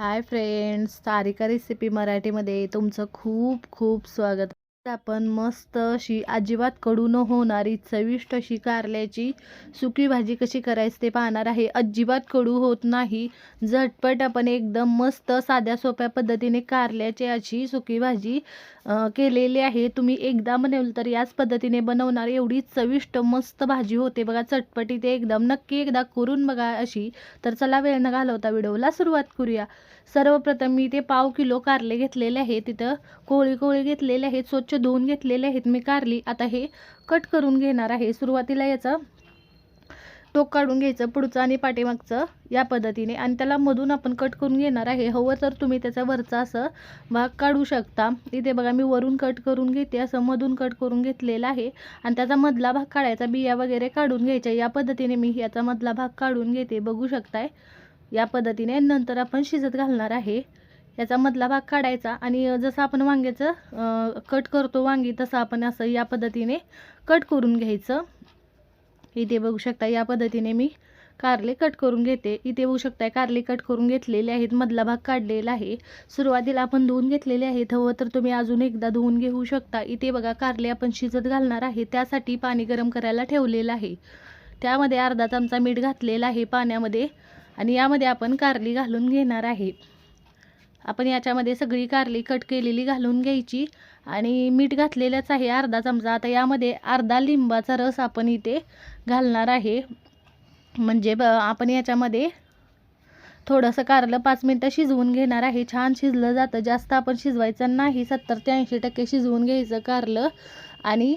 Hi friends तारिका recipe मराठीमध्ये तुमचं खूप खूप स्वागत. आपण मस्त अशी अजिबात कडू न होणारी चविष्ट अशी कारल्याची सुकी भाजी कशी करायची ते पाहणार आहे. अजिबात कडू होत नाही. झटपट आपण एकदम मस्त साध्या सोप्या पद्धतीने कारल्याची अशी सुकी भाजी केलेली आहे. तुम्ही एकदा बनवलं तर याच पद्धतीने बनवणार. एवढी चविष्ट मस्त भाजी होते बघा चटपटी ते एकदम. नक्की एकदा करून बघा अशी. तर चला वेळ न घालवता व्हिडिओला सुरुवात करूया. सर्वप्रथम मी ते पाव किलो कारले घेतलेले आहेत तिथं कोळी कोळी घेतलेले आहेत. स्वच्छ दोन घेतलेले आहेत. मी कारली. आता हे कट करून घेणार आहे. सुरुवातीला याचं टोक काढून घ्यायचं पुढचं आणि पाठीमागचं या पद्धतीने. आणि त्याला मधून आपण कट करून घेणार आहे. हवं तर तुम्ही त्याचा वरचा असं भाग काढू शकता. इथे बघा मी वरून कट करून घेते. असं मधून कट करून घेतलेला आहे. आणि त्याचा मधला भाग काढायचा. बिया वगैरे काढून घ्यायच्या. या पद्धतीने मी याचा मधला भाग काढून घेते. बघू शकताय. या पद्धतीने. नंतर आपण शिजत घालणार आहे. याचा मधला भाग काढायचा आणि जसं आपण वांग्याचं कट करतो वांगी तसं आपण असं या पद्धतीने कट करून घ्यायचं. इथे बघू शकता या पद्धतीने मी कारले कट करून घेते. इथे बघू शकताय कारले कट करून घेतलेले आहेत मधला भाग काढलेला आहे. सुरुवातीला आपण धुवून घेतलेले आहेत हवं तर तुम्ही अजून एकदा धुवून घेऊ शकता. इथे बघा कारले आपण शिजत घालणार आहे त्यासाठी पाणी गरम करायला ठेवलेलं आहे. त्यामध्ये अर्धा चमचा मीठ घातलेला आहे पाण्यामध्ये आणि यामध्ये आपण कारली घालून घेणार आहे. आपण याच्यामध्ये सगळी कारली कट केलेली घालून घ्यायची आणि मीठ घातलेलंच आहे अर्धा चमचा. आता यामध्ये अर्धा लिंबाचा रस आपण इथे घालणार आहे. म्हणजे ब आपण याच्यामध्ये थोडंसं कारलं पाच मिनटं शिजवून घेणार आहे. छान शिजलं जातं. जास्त आपण शिजवायचं नाही. सत्तर ते ऐंशी टक्के शिजवून घ्यायचं कारलं. आणि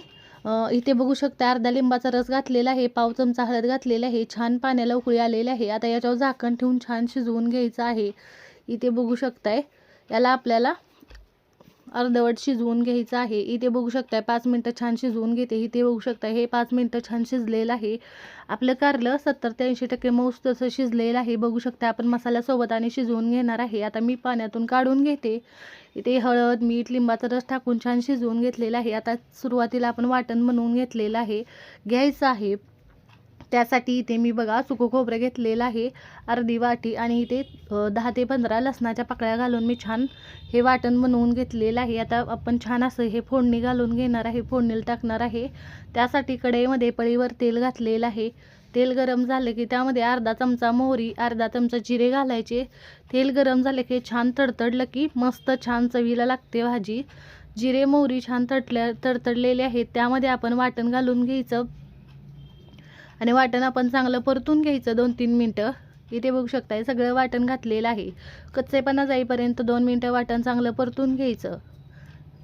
इथे बघू शकता अर्धा लिंबाचा रस घातलेला आहे. पाव चमचा हळद घातलेला आहे. छान पाण्याला उकळी आलेली आहे. आता याच्यावर झाकण ठेवून छान शिजवून घ्यायचं आहे. इथे बघू शकताय. याला आपल्याला अर्धवट शिजवून घ्यायचं आहे. इथे बघू शकताय पाच मिनटं छान शिजवून घेते. इथे बघू शकताय हे पाच मिनटं छान शिजलेलं आहे. आपलं कारलं सत्तर ते ऐंशी टक्के मऊस तसं शिजलेलं आहे. बघू शकता आपण मसाल्यासोबत आणि शिजवून घेणार आहे. आता मी पाण्यातून काढून घेते. इथे हळद मीठ लिंबाचा रस टाकून छान शिजवून घेतलेलं आहे. आता सुरुवातीला आपण वाटण बनवून घेतलेलं आहे. घ्यायचं आहे. त्यासाठी इथे मी बघा सुकं खोबरं घेतलेलं आहे अर्धी वाटी आणि इथे दहा ते पंधरा लसणाच्या पाकळ्या घालून मी छान हे वाटण बनवून घेतलेलं आहे. आता आपण छान असं हे फोडणी घालून घेणार आहे फोडणीला टाकणार आहे. त्यासाठी कढईमध्ये पळीवर तेल घातलेलं आहे. तेल गरम झालं की त्यामध्ये अर्धा चमचा मोहरी अर्धा चमचा जिरे घालायचे. तेल गरम झालं की छान तडतडलं की मस्त छान चवीला लागते भाजी. जिरे मोहरी छान तडल्या तडतडलेले आहेत. त्यामध्ये आपण वाटण घालून घ्यायचं. आणि वाटण आपण चांगलं परतून घ्यायचं दोन तीन मिनटं. इथे बघू शकताय सगळं वाटण घातलेलं आहे. कच्चेपणा जाईपर्यंत दोन मिनटं वाटण चांगलं परतून घ्यायचं.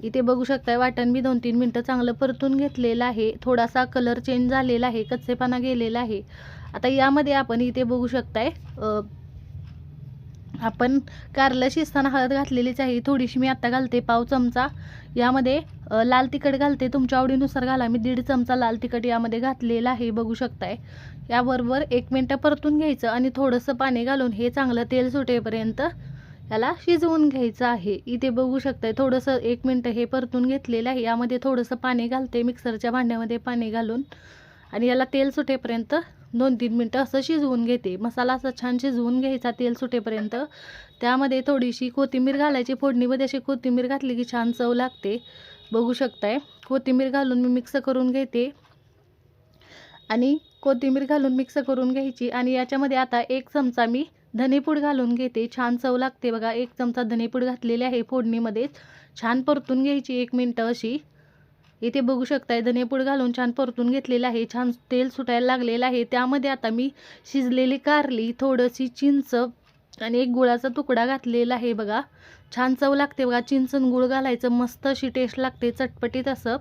इथे बघू शकताय वाटण मी दोन तीन मिनटं चांगलं परतून घेतलेलं आहे. थोडासा कलर चेंज झालेला आहे कच्चेपणा गेलेला आहे. आता यामध्ये आपण इथे बघू शकताय आपण कारलं शिजताना हळद घातलेलीच आहे. थोडीशी मी आत्ता घालते पाव चमचा. यामध्ये लाल तिखट घालते. तुमच्या आवडीनुसार घाला. मी दीड चमचा लाल तिखट यामध्ये घातलेलं आहे. बघू शकताय. याबरोबर एक मिनटं परतून घ्यायचं आणि थोडंसं पाणी घालून हे चांगलं तेल सुटेपर्यंत याला शिजवून घ्यायचं आहे. इथे बघू शकताय. थोडंसं एक मिनटं हे परतून घेतलेलं आहे. यामध्ये थोडंसं पाणी घालते. मिक्सरच्या भांड्यामध्ये पाणी घालून. आणि याला तेल सुटेपर्यंत दोन तीन मिनटं असं शिजवून घेते. मसाला असा छान शिजवून घ्यायचा तेल सुटेपर्यंत. त्यामध्ये थोडीशी कोथिंबीर घालायची. फोडणीमध्ये अशी कोथिंबीर घातली की छान चव लागते. बघू शकताय. कोथिंबीर घालून मी मिक्स करून घेते. आणि कोथिंबीर घालून मिक्स करून घ्यायची. आणि याच्यामध्ये आता एक चमचा मी धनेपूड घालून घेते. छान चव लागते बघा. एक चमचा धनेपूड घातलेली आहे फोडणीमध्येच. छान परतून घ्यायची एक मिनटं अशी. इथे बघू शकताय धनेपूड घालून छान परतून घेतलेलं आहे. छान तेल सुटायला लागलेलं आहे. त्यामध्ये आता मी शिजलेली कारली थोडंशी चिंच आणि एक गुळाचा तुकडा घातलेला आहे बघा. छान चव लागते बघा. चिंचन गुळ घालायचं मस्त अशी टेस्ट लागते. चटपटीत असं.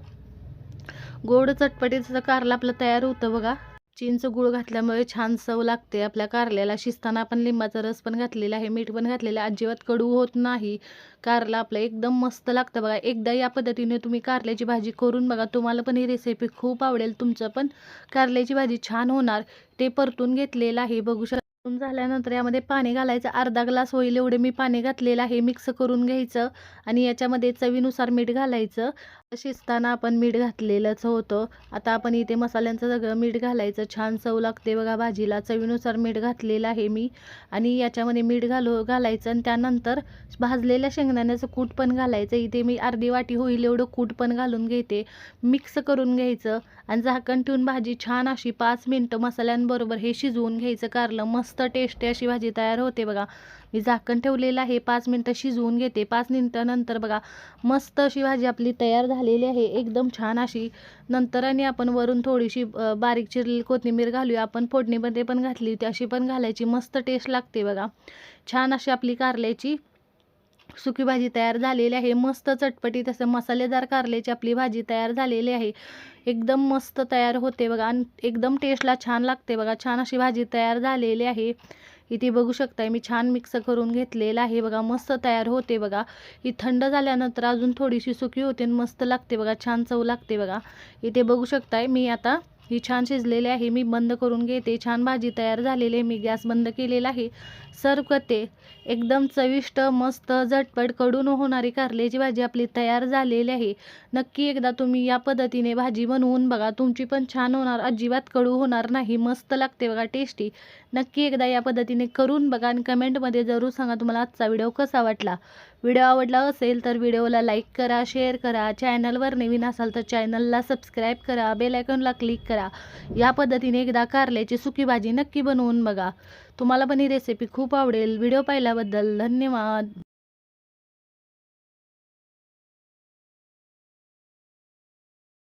गोड चटपटीत असं कारलं आपलं तयार होतं बघा. चिंच गुळ घातल्यामुळे छान चव लागते. आपल्या कारल्याला शिजताना आपण लिंबाचा रस पण घातलेला आहे मीठ पण घातलेलं आहे. अजिबात कडू होत नाही. कारला आपलं एकदम मस्त लागतं बघा. एकदा या पद्धतीने तुम्ही कारल्याची भाजी करून बघा. तुम्हाला पण ही रेसिपी खूप आवडेल. तुमचं पण कारल्याची भाजी छान होणार. ते परतून घेतलेलं आहे. बघू शकता झाल्यानंतर यामध्ये पाणी घालायचं. अर्धा ग्लास होईल एवढे मी पाणी घातलेलं आहे. मिक्स करून घ्यायचं आणि याच्यामध्ये चवीनुसार मीठ घालायचं. शिजताना आपण मीठ घातलेलंच होतं. आता आपण इथे मसाल्यांचं सगळं मीठ घालायचं. छान चव लागते बघा भाजीला. चवीनुसार मीठ घातलेलं आहे मी. आणि याच्यामध्ये मीठ घालू घालायचं आणि त्यानंतर भाजलेल्या शेंगदाण्याचं कूट पण घालायचं. इथे मी अर्धी वाटी होईल एवढं कूट पण घालून घेते. मिक्स करून घ्यायचं आणि झाकण ठेवून भाजी छान अशी पाच मिनटं मसाल्यांबरोबर हे शिजवून घ्यायचं. कारलं मस्त मस्त टेस्टी अशी भाजी तयार होते बघा. मी झाकण ठेवलेलं आहे पाच मिनटं शिजवून घेते. पाच मिनटानंतर बघा मस्त अशी भाजी आपली तयार झालेली आहे. एकदम छान अशी. नंतर आणि आपण वरून थोडीशी बारीक चिरलेली कोथिंबीर घालूया. आपण फोडणीमध्ये पण घातली होती अशी पण घालायची. मस्त टेस्ट लागते बघा. छान अशी आपली कारल्याची. सुकी भाजी तयार झालेली आहे. मस्त चटपटीत असं मसालेदार कारल्याची आपली भाजी तयार झालेली आहे. एकदम मस्त तयार होते बघा आणि एकदम टेस्टला छान लागते बघा. छान अशी भाजी तयार झालेली आहे. इथे बघू शकताय मी छान मिक्स करून घेतलेलं आहे बघा. मस्त तयार होते बघा. ही थंड झाल्यानंतर अजून थोडीशी सुकी होते आणि मस्त लागते बघा. छान चव लागते बघा. इथे बघू शकताय मी आता ही छान शिजलेली आहे. मी बंद करून घेते. छान भाजी तयार झालेली आहे. मी गॅस बंद केलेला आहे. सर्व करते एकदम चविष्ट मस्त झटपटकडून होणारी कारल्याची भाजी आपली तयार झालेली आहे. नक्की एकदा तुम्ही या पद्धतीने भाजी बनवून बघा. तुमची पण छान होणार अजिबात कडू होणार नाही. मस्त लागते बघा टेस्टी नक्की एकदा या पद्धतीने करून बघा आणि कमेंटमध्ये जरूर सांगा तुम्हाला आजचा व्हिडिओ कसा वाटला. व्हिडिओ आवडला असेल तर व्हिडिओला लाईक करा शेअर करा. चॅनलवर नवीन असाल तर चॅनलला सबस्क्राईब करा. बेल आयकॉनला क्लिक करा. या पद्धतीने एकदा कारल्याची सुकी भाजी नक्की बनवून बघा. तुम्हाला पण ही रेसिपी खूप आवडेल. व्हिडिओ पाहिल्याबद्दल धन्यवाद.